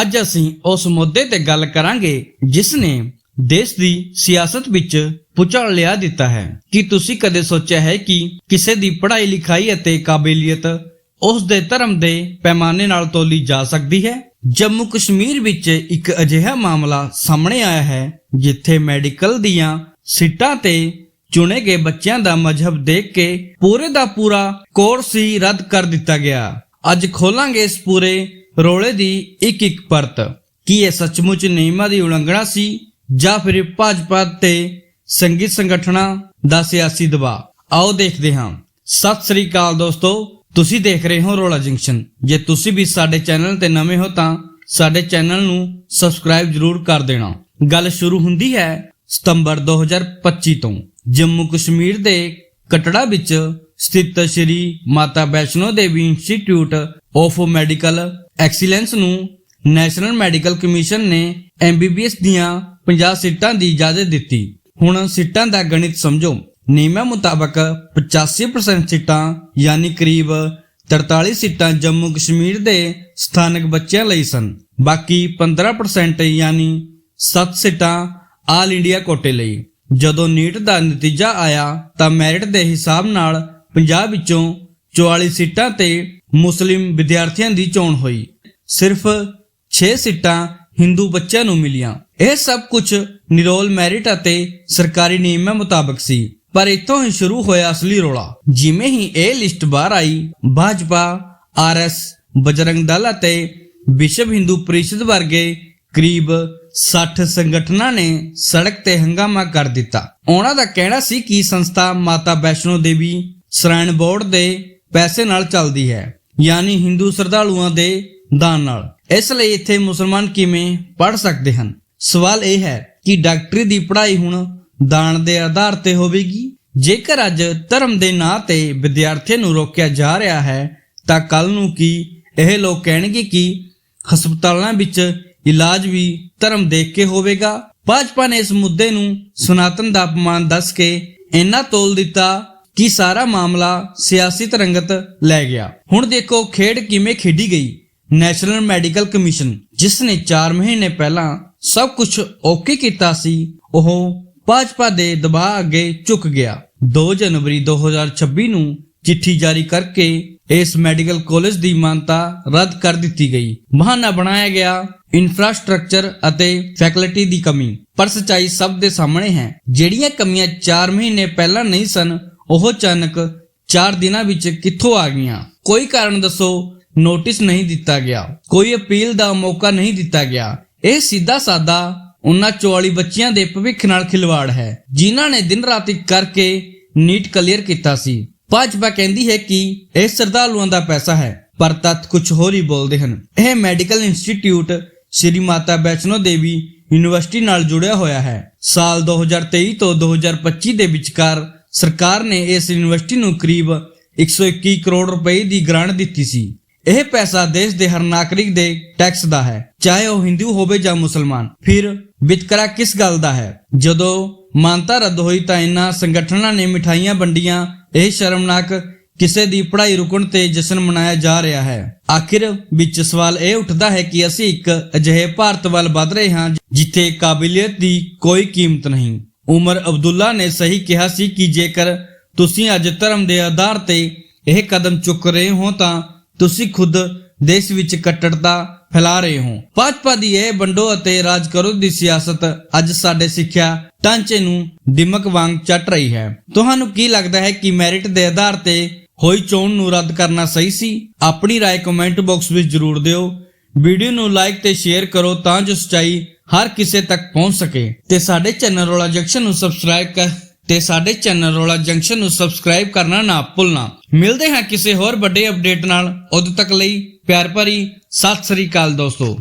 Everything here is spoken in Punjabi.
ਅੱਜ ਅਸੀਂ ਉਸ ਮੁੱਦੇ ਤੇ ਗੱਲ ਕਰਾਂਗੇ ਜਿਸ ਨੇ ਦੇਸ਼ ਦੀ ਸਿਆਸਤ ਵਿੱਚ ਪੁਚਾਲ ਲਿਆ ਦਿੱਤਾ ਹੈ। ਕੀ ਤੁਸੀਂ ਕਦੇ ਸੋਚਿਆ ਹੈ ਕਿ ਕਿਸੇ ਦੀ ਪੜ੍ਹਾਈ ਲਿਖਾਈ ਅਤੇ ਕਾਬਲੀਅਤ ਉਸ ਦੇ ਧਰਮ ਦੇ ਪੈਮਾਨੇ ਨਾਲ ਤੋਲੀ ਜਾ ਸਕਦੀ ਹੈ? ਜੰਮੂ ਕਸ਼ਮੀਰ ਵਿੱਚ ਇੱਕ ਅਜਿਹਾ ਮਾਮਲਾ ਸਾਹਮਣੇ ਆਇਆ ਹੈ, ਜਿੱਥੇ ਮੈਡੀਕਲ ਦੀਆਂ ਸੀਟਾਂ ਤੇ ਚੁਣੇ ਗਏ ਬੱਚਿਆਂ ਦਾ ਮਜ਼ਹਬ ਦੇਖ ਕੇ ਪੂਰੇ ਦਾ ਪੂਰਾ ਕੋਰਸ ਹੀ ਰੱਦ ਕਰ ਦਿੱਤਾ ਗਿਆ। ਅੱਜ ਖੋਲਾਂਗੇ ਇਸ ਪੂਰੇ ਰੋਲੇ ਦੀ ਇੱਕ ਇੱਕ ਪਰਤ। ਕੀ ਇਹ ਸੱਚਮੁੱਚ ਨਿਯਮਾਂ ਦੀ ਉਲੰਘਣਾ ਸੀ ਜਾਂ ਫਿਰ ਭਾਜਪਾ ਤੇ ਸੰਗੀਤ ਸੰਗਠਨਾਂ ਦਾ ਸਿਆਸੀ ਦਬਾਅ? ਆਓ ਦੇਖਦੇ ਹਾਂ। ਸਤਿ ਸ੍ਰੀ ਅਕਾਲ ਦੋਸਤੋ, ਤੁਸੀਂ ਦੇਖ ਰਹੇ ਹੋ ਰੋਲਾ ਜੰਕਸ਼ਨ। ਜੇ ਤੁਸੀਂ ਵੀ ਸਾਡੇ ਚੈਨਲ ਤੇ ਨਵੇਂ ਹੋ ਤਾਂ ਸਾਡੇ ਚੈਨਲ ਨੂੰ ਸਬਸਕ੍ਰਾਈਬ ਜਰੂਰ ਕਰ ਦੇਣਾ। ਗੱਲ ਸ਼ੁਰੂ ਹੁੰਦੀ ਹੈ ਸਤੰਬਰ 2025 ਤੋਂ। ਜੰਮੂ ਕਸ਼ਮੀਰ ਦੇ ਕਟੜਾ ਵਿੱਚ ਸਥਿਤ Shri Mata Vaishno Devi institute of medical excellence ਨੂੰ ਨੈਸ਼ਨਲ ਮੈਡੀਕਲ ਕਮਿਸ਼ਨ ਨੇ ਐਮਬੀਬੀਐਸ ਦੀਆਂ 50 ਸੀਟਾਂ ਦੀ ਇਜਾਜ਼ਤ ਦਿੱਤੀ। ਹੁਣ ਸੀਟਾਂ ਦਾ ਗਣਿਤ ਸਮਝੋ। ਨਿਯਮਾਂ ਮੁਤਾਬਕ 85% ਸੀਟਾਂ, ਯਾਨੀ ਕਰੀਬ 43 ਸੀਟਾਂ ਜੰਮੂ ਕਸ਼ਮੀਰ ਦੇ ਸਥਾਨਕ ਬੱਚਿਆਂ ਲਈ ਸਨ। ਬਾਕੀ 15% ਯਾਨੀ 7 ਸੀਟਾਂ ਆਲ ਇੰਡੀਆ ਕੋਟੇ ਲਈ। ਜਦੋਂ ਨੀਟ ਦਾ ਨਤੀਜਾ ਆਇਆ, ਤਾਂ ਮੈਰਿਟ ਦੇ ਹਿਸਾਬ ਨਾਲ ਪੰਜਾਬ ਵਿੱਚੋਂ 44 ਸੀਟਾਂ ਤੇ ਮੁਸਲਿਮ ਵਿਦਿਆਰਥੀਆਂ ਦੀ ਚੋਣ ਹੋਈ। ਸਿਰਫ 6 ਸੀਟਾਂ ਹਿੰਦੂ ਬੱਚਿਆਂ ਨੂੰ ਮਿਲੀਆਂ। ਇਹ ਸਭ ਕੁਝ ਨਿਰੋਲ ਮੈਰਿਟ ਅਤੇ ਸਰਕਾਰੀ ਨਿਯਮਾਂ ਮੁਤਾਬਕ ਸੀ। ਪਰ ਇੱਥੋਂ ਹੀ ਸ਼ੁਰੂ ਹੋਇਆ ਅਸਲੀ ਰੋਲਾ। ਜਿਵੇਂ ਹੀ ਇਹ ਲਿਸਟ ਬਾਹਰ ਆਈ, ਭਾਜਪਾ ਆਰਐਸ ਬਜਰੰਗ ਦਲ ਅਤੇ ਵਿਸ਼ਵ ਹਿੰਦੂ ਪਰਿਸ਼ਦ ਵਰਗੇ ਕਰੀਬ 60 ਸੰਗਠਨਾਂ ਨੇ ਸੜਕ ਤੇ ਹੰਗਾਮਾ ਕਰ ਦਿੱਤਾ। ਉਹਨਾਂ ਦਾ ਕਹਿਣਾ ਸੀ ਕਿ ਸੰਸਥਾ ਮਾਤਾ ਵੈਸ਼ਨੋ ਦੇਵੀ ਸ਼ਰਾਇਣ ਬੋਰਡ ਦੇ ਪੈਸੇ ਨਾਲ ਚੱਲਦੀ ਹੈ। ਯਾਨੀ ਹਿੰਦੂ ਸ਼ਰਧਾਲੂਆਂ ਦੇ ਦਾਨ ਨਾਲ। ਇਸ ਲਈ ਇੱਥੇ ਮੁਸਲਮਾਨ ਕਿਵੇਂ ਪੜ ਸਕਦੇ ਹਨ? ਸਵਾਲ ਇਹ ਹੈ ਕਿ ਡਾਕਟਰੀ ਦੀ ਪੜ੍ਹਾਈ ਹੁਣ ਦਾਨ ਦੇ ਆਧਾਰ ਤੇ ਹੋਵੇਗੀ। ਜੇਕਰ ਅੱਜ ਧਰਮ ਦੇ ਨਾਂ ਤੇ ਵਿਦਿਆਰਥੀਆਂ ਨੂੰ ਰੋਕਿਆ ਜਾ ਰਿਹਾ ਹੈ, ਤਾਂ ਕੱਲ ਨੂੰ ਕੀ ਇਹ ਲੋਕ ਕਹਿਣਗੇ ਕਿ ਹਸਪਤਾਲਾਂ ਵਿੱਚ ਇਲਾਜ ਵੀ ਧਰਮ ਦੇਖ ਕੇ ਹੋਵੇਗਾ? ਭਾਜਪਾ ਨੇ ਇਸ ਮੁੱਦੇ ਨੂੰ ਸਨਾਤਨ ਦਾ ਅਪਮਾਨ ਦੱਸ ਕੇ ਇੰਨਾ ਤੋਲ ਦਿੱਤਾ ਕਿ ਸਾਰਾ ਮਾਮਲਾ ਸਿਆਸੀ ਤਰੰਗਤ ਲੈ ਗਿਆ। ਹੁਣ ਦੇਖੋ ਖੇਡ ਕਿਵੇਂ ਖੇਡੀ ਗਈ। ਨੈਸ਼ਨਲ ਮੈਡੀਕਲ ਕਮਿਸ਼ਨ ਜਿਸ ਨੇ 4 ਮਹੀਨੇ ਪਹਿਲਾਂ ਸਭ ਕੁਝ ਓਕੇ ਕੀਤਾ ਸੀ, ਉਹ ਭਾਜਪਾ ਦੇ ਦਬਾਅ ਅੱਗੇ ਝੁਕ ਗਿਆ। 2 ਜਨਵਰੀ 2026 ਨੂੰ ਚਿੱਠੀ ਜਾਰੀ ਕਰਕੇ ਇਸ ਮੈਡੀਕਲ ਕਾਲਜ ਦੀ ਮਾਨਤਾ ਰੱਦ ਕਰ ਦਿੱਤੀ ਗਈ। ਬਹਾਨਾ ਬਣਾਇਆ ਗਿਆ ਇਨਫਰਾਸਟ੍ਰਕਚਰ ਅਤੇ ਫੈਕਲਟੀ ਦੀ ਕਮੀ। ਪਰ ਸਚਾਈ ਸਭ ਦੇ ਸਾਹਮਣੇ ਹੈ। ਜਿਹੜੀਆਂ ਕਮੀਆਂ 4 ਮਹੀਨੇ ਪਹਿਲਾਂ ਨਹੀਂ ਸਨ, ਉਹ ਅਚਾਨਕ 4 ਦਿਨਾਂ ਵਿੱਚ ਕਿੱਥੋਂ ਆ ਗਈਆਂ? ਕੋਈ ਕਾਰਨ ਦੱਸੋ। ਨੋਟਿਸ ਨਹੀਂ ਦਿੱਤਾ ਗਿਆ। ਕੋਈ ਅਪੀਲ ਦਾ ਮੌਕਾ ਨਹੀਂ ਦਿੱਤਾ ਗਿਆ। ਇਹ ਸਿੱਧਾ ਸਾਦਾ ਉਹਨਾਂ 44 ਬੱਚਿਆਂ ਦੇ ਭਵਿੱਖ ਨਾਲ ਖਿਲਵਾੜ ਹੈ, ਜਿਨ੍ਹਾਂ ਨੇ ਦਿਨ ਰਾਤ ਇੱਕ ਕਰਕੇ ਨੀਟ ਕਲੀਅਰ ਕੀਤਾ ਸੀ। ਭਾਜਪਾ ਕਹਿੰਦੀ ਹੈ ਕਿ ਇਹ ਸ਼ਰਧਾਲੂਆਂ ਦਾ ਪੈਸਾ ਹੈ, ਪਰ ਤੱਤ ਕੁਝ ਹੋਰ ਹੀ ਬੋਲਦੇ ਹਨ। ਇਹ ਮੈਡੀਕਲ ਇੰਸਟੀਚਿਊਟ ਸ਼੍ਰੀ ਮਾਤਾ ਵੈਸ਼ਨੋ ਦੇਵੀ ਯੂਨੀਵਰਸਿਟੀ ਨਾਲ ਜੁੜਿਆ ਹੋਇਆ ਹੈ। ਸਾਲ 2023 ਤੋਂ 2025 ਦੇ ਵਿਚਕਾਰ ਸਰਕਾਰ ਨੇ ਇਸ ਯੂਨੀਵਰਸਿਟੀ ਨੂੰ ਕਰੀਬ 121 ਕਰੋੜ ਰੁਪਏ ਦੀ ਗ੍ਰਾਂਟ ਦਿੱਤੀ ਸੀ। ਇਹ ਪੈਸਾ ਦੇਸ਼ ਦੇ ਹਰ ਨਾਗਰਿਕ ਦੇ ਟੈਕਸ ਦਾ ਹੈ। ਚਾਹੇ ਉਹ ਹਿੰਦੂ ਹੋਵੇ ਜਾਂ ਮੁਸਲਮਾਨ, ਫਿਰ ਵਿਤਕਰਾ ਕਿਸ ਗੱਲ ਦਾ ਹੈ? ਜਦੋਂ ਮਾਨਤਾ ਰੱਦ ਹੋਈ ਤਾਂ ਇਨ੍ਹਾਂ ਸੰਗਠਨਾਂ ਨੇ ਮਿਠਾਈਆਂ ਵੰਡੀਆਂ। ਇਹ ਸ਼ਰਮਨਾਕ ਕਿਸੇ ਦੀ ਪੜ੍ਹਾਈ ਰੁਕਣ ਤੇ ਜਸ਼ਨ ਮਨਾਇਆ ਜਾ ਰਿਹਾ ਹੈ। ਆਖਿਰ ਵਿੱਚ ਸਵਾਲ ਇਹ ਉੱਠਦਾ ਹੈ ਕਿ ਅਸੀਂ ਇੱਕ ਅਜਿਹੇ ਭਾਰਤ ਵੱਲ ਵਧ ਰਹੇ ਹਾਂ ਜਿੱਥੇ ਕਾਬਲੀਅਤ ਦੀ ਕੋਈ ਕੀਮਤ ਨਹੀਂ। ਉਮਰ ਅਬਦੁੱਲਾ ਨੇ ਸਹੀ ਕਿਹਾ ਸੀ ਕਿ ਜੇਕਰ ਤੁਸੀਂ ਅੱਜ ਧਰਮ ਦੇ ਆਧਾਰ ਤੇ ਇਹ ਕਦਮ ਚੁੱਕ ਰਹੇ ਹੋ ਤਾਂ ਤੁਸੀਂ ਖੁਦ ਦੇਸ਼ ਵਿੱਚ ਕੱਟੜਤਾ ਫੈਲਾ ਰਹੇ ਹੋ ਭਾਜਪਾ ਦੀ ਇਹ ਵੰਡੋ ਅਤੇ ਰਾਜ ਕਰੋ ਦੀ ਸਿਆਸਤ ਅੱਜ ਸਾਡੇ ਸਿੱਖਿਆ ਢਾਂਚੇ ਨੂੰ ਦਿਮਕ ਵਾਂਗ ਚੱਟ ਰਹੀ ਹੈ ਤੁਹਾਨੂੰ ਕੀ ਲੱਗਦਾ ਹੈ ਕਿ ਮੈਰਿਟ ਦੇ ਆਧਾਰ ਤੇ ਹੋਈ ਚੋਣ ਨੂੰ ਰੱਦ ਕਰਨਾ ਸਹੀ ਸੀ ਆਪਣੀ رائے ਕਮੈਂਟ ਬਾਕਸ ਵਿੱਚ ਜ਼ਰੂਰ ਦਿਓ ਵੀਡੀਓ ਨੂੰ ਲਾਈਕ ਤੇ ਸ਼ੇਅਰ ਕਰੋ ਤਾਂ ਜੋ ਸਚਾਈ ਹਰ ਕਿਸੇ ਤੱਕ ਪਹੁੰਚ ਸਕੇ ਤੇ ਸਾਡੇ ਚੈਨਲ ਰੋਲਾ ਜੰਕਸ਼ਨ ਨੂੰ ਸਬਸਕ੍ਰਾਈਬ ਕਰ ਤੇ ਸਾਡੇ ਚੈਨਲ ਰੋਲਾ ਜੰਕਸ਼ਨ ਨੂੰ ਸਬਸਕ੍ਰਾਈਬ ਕਰਨਾ ਨਾ ਭੁੱਲਣਾ। ਮਿਲਦੇ ਹਾਂ ਕਿਸੇ ਹੋਰ ਵੱਡੇ ਅਪਡੇਟ ਨਾਲ। ਉਦੋਂ ਤੱਕ ਲਈ ਪਿਆਰ ਭਰੀ ਸਤਿ ਸ੍ਰੀ ਅਕਾਲ ਦੋਸਤੋ।